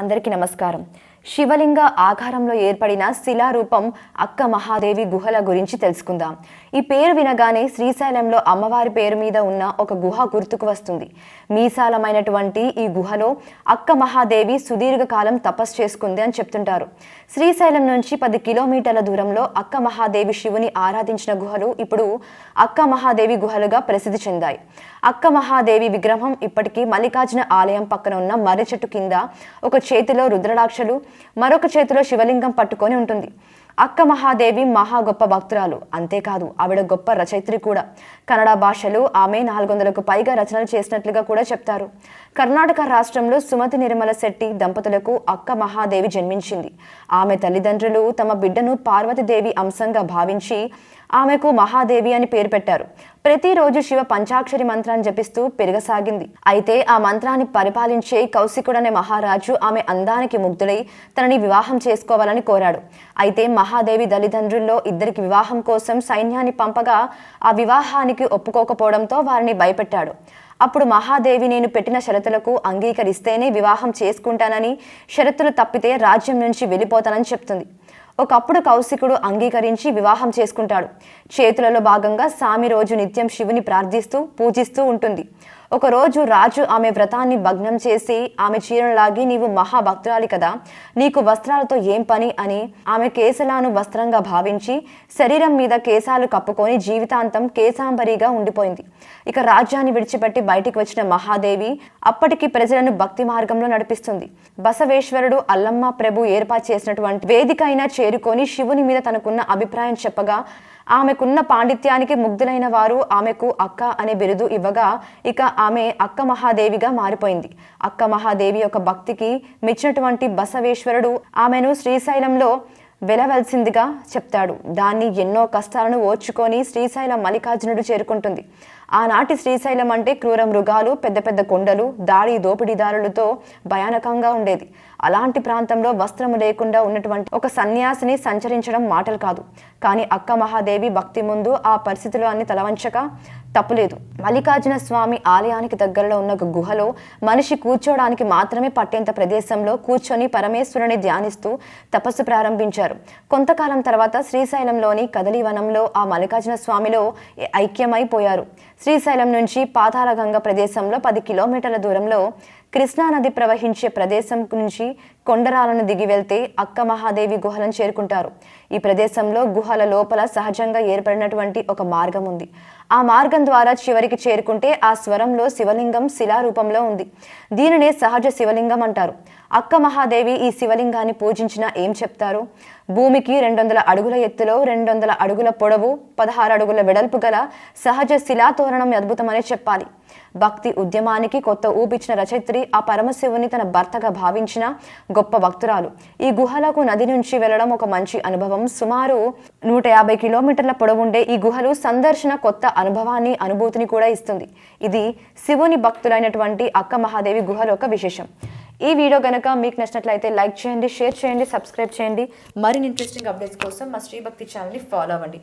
అందరికీ నమస్కారం. శివలింగ ఆకారంలో ఏర్పడిన శిలారూపం అక్క మహాదేవి గుహల గురించి తెలుసుకుందాం. ఈ పేరు వినగానే శ్రీశైలంలో అమ్మవారి పేరు మీద ఉన్న ఒక గుహ గుర్తుకు వస్తుంది. మీసాలమైనటువంటి ఈ గుహలో అక్క మహాదేవి సుదీర్ఘకాలం తపస్సు చేసుకుంది అని చెప్తుంటారు. శ్రీశైలం నుంచి పది కిలోమీటర్ల దూరంలో అక్క మహాదేవి శివుని ఆరాధించిన గుహలు ఇప్పుడు అక్క మహాదేవి గుహలుగా ప్రసిద్ధి చెందాయి. అక్క మహాదేవి విగ్రహం ఇప్పటికీ మల్లికార్జున ఆలయం పక్కన ఉన్న మర్రి చెట్టు కింద ఒక చేతిలో రుద్రడాక్షలు మరొక చేతిలో శివలింగం పట్టుకొని ఉంటుంది. అక్క మహాదేవి మహా గొప్ప భక్తురాలు. అంతేకాదు ఆవిడ గొప్ప రచయిత్రి కూడా. కన్నడ భాషలో ఆమె నాలుగు వందలకు పైగా రచనలు చేసినట్లుగా కూడా చెప్తారు. కర్ణాటక రాష్ట్రంలో సుమతి నిర్మల శెట్టి దంపతులకు అక్క మహాదేవి జన్మించింది. ఆమె తల్లిదండ్రులు తమ బిడ్డను పార్వతీదేవి అంశంగా భావించి ఆమెకు మహాదేవి అని పేరు పెట్టారు. ప్రతిరోజు శివ పంచాక్షరి మంత్రాన్ని జపిస్తూ పెరగసాగింది. అయితే ఆ మంత్రాన్ని పరిపాలించే కౌశికుడనే మహారాజు ఆమె అందానికి ముగ్ధుడై తనని వివాహం చేసుకోవాలని కోరాడు. అయితే మహాదేవి తల్లిదండ్రుల్లో ఇద్దరికి వివాహం కోసం సైన్యాన్ని పంపగా ఆ వివాహానికి ఒప్పుకోకపోవడంతో వారిని భయపెట్టాడు. అప్పుడు మహాదేవి నేను పెట్టిన షరతులకు అంగీకరిస్తేనే వివాహం చేసుకుంటానని షరతులు తప్పితే రాజ్యం నుంచి వెళ్ళిపోతానని చెప్తుంది. ఒకప్పుడు కౌశికుడు అంగీకరించి వివాహం చేసుకుంటాడు. చేతులలో భాగంగా సామి రోజు నిత్యం శివుని ప్రార్థిస్తూ పూజిస్తూ ఉంటుంది. ఒకరోజు రాజు ఆమె వ్రతాన్ని భగ్నం చేసి ఆమె చీరను లాగి నీవు మహాభక్తురాలి కదా నీకు వస్త్రాలతో ఏం పని? అని ఆమె కేసలాను వస్త్రంగా భావించి శరీరం మీద కేశాలు కప్పుకొని జీవితాంతం కేశాంబరిగా ఉండిపోయింది. ఇక రాజ్యాన్ని విడిచిపెట్టి బయటికి వచ్చిన మహాదేవి అప్పటికి ప్రజలను భక్తి మార్గంలో నడిపిస్తుంది. బసవేశ్వరుడు అల్లమ్మ ప్రభు ఏర్పాటు చేసినటువంటి వేదిక అయినా చేరుకొని శివుని మీద తనకున్న అభిప్రాయం చెప్పగా ఆమెకున్న పాండిత్యానికి ముగ్ధులైన వారు ఆమెకు అక్క అనే బిరుదు ఇవ్వగా ఇక ఆమె అక్క మహాదేవిగా మారిపోయింది. అక్క మహాదేవి యొక్క భక్తికి మెచ్చినటువంటి బసవేశ్వరుడు ఆమెను శ్రీశైలంలో వెలవలసిందిగా చెప్తాడు. దాన్ని ఎన్నో కష్టాలను ఓర్చుకొని శ్రీశైలం మల్లికార్జునుడు చేరుకుంటుంది. ఆనాటి శ్రీశైలం అంటే క్రూర మృగాలు పెద్ద పెద్ద కొండలు దాడి దోపిడీదారులతో భయానకంగా ఉండేది. అలాంటి ప్రాంతంలో వస్త్రము లేకుండా ఉన్నటువంటి ఒక సన్యాసిని సంచరించడం మాటలు కాదు. కానీ అక్క మహాదేవి భక్తి ముందు ఆ పరిస్థితిలో అన్ని తలవంచక తప్పులేదు. మల్లికార్జున స్వామి ఆలయానికి దగ్గరలో ఉన్న ఒక గుహలో మనిషి కూర్చోవడానికి మాత్రమే పట్టేంత ప్రదేశంలో కూర్చొని పరమేశ్వరుని ధ్యానిస్తూ తపస్సు ప్రారంభించారు. కొంతకాలం తర్వాత శ్రీశైలంలోని కదలీవనంలో ఆ మల్లికార్జున స్వామిలో ఐక్యమైపోయారు. శ్రీశైలం నుంచి పాతాళగంగ ప్రదేశంలో పది కిలోమీటర్ల దూరంలో కృష్ణానది ప్రవహించే ప్రదేశం నుంచి కొండరాలను దిగి వెళ్తే అక్క మహాదేవి గుహలను చేరుకుంటారు. ఈ ప్రదేశంలో గుహల లోపల సహజంగా ఏర్పడినటువంటి ఒక మార్గం ఉంది. ఆ మార్గం ద్వారా చివరికి చేరుకుంటే ఆ స్వరంలో శివలింగం శిలారూపంలో ఉంది. దీనినే సహజ శివలింగం అంటారు. అక్క మహాదేవి ఈ శివలింగాన్ని పూజించిన ఏం చెప్తారు? భూమికి రెండు వందల అడుగుల ఎత్తులో రెండు వందల అడుగుల పొడవు పదహారు అడుగుల వెడల్పు గల సహజ శిలాతోరణం అద్భుతమనే చెప్పాలి. భక్తి ఉద్యమానికి కొత్త ఊపిచ్చిన రచయిత్రి ఆ పరమశివుని తన భర్తగా భావించిన గొప్ప భక్తురాలు. ఈ గుహలకు నది నుంచి వెళ్ళడం ఒక మంచి అనుభవం. సుమారు నూట యాభై కిలోమీటర్ల పొడవుండే ఈ గుహలు సందర్శన కొత్త అనుభవాన్ని అనుభూతిని కూడా ఇస్తుంది. ఇది శివుని భక్తులైనటువంటి అక్క మహాదేవి గుహల ఒక విశేషం. ఈ వీడియో కనుక మీకు నచ్చినట్లయితే లైక్ చేయండి షేర్ చేయండి సబ్స్క్రైబ్ చేయండి. మరిన్ని ఇంట్రెస్టింగ్ అప్డేట్స్ కోసం మా శ్రీభక్తి ఛానల్ని ఫాలో అవ్వండి.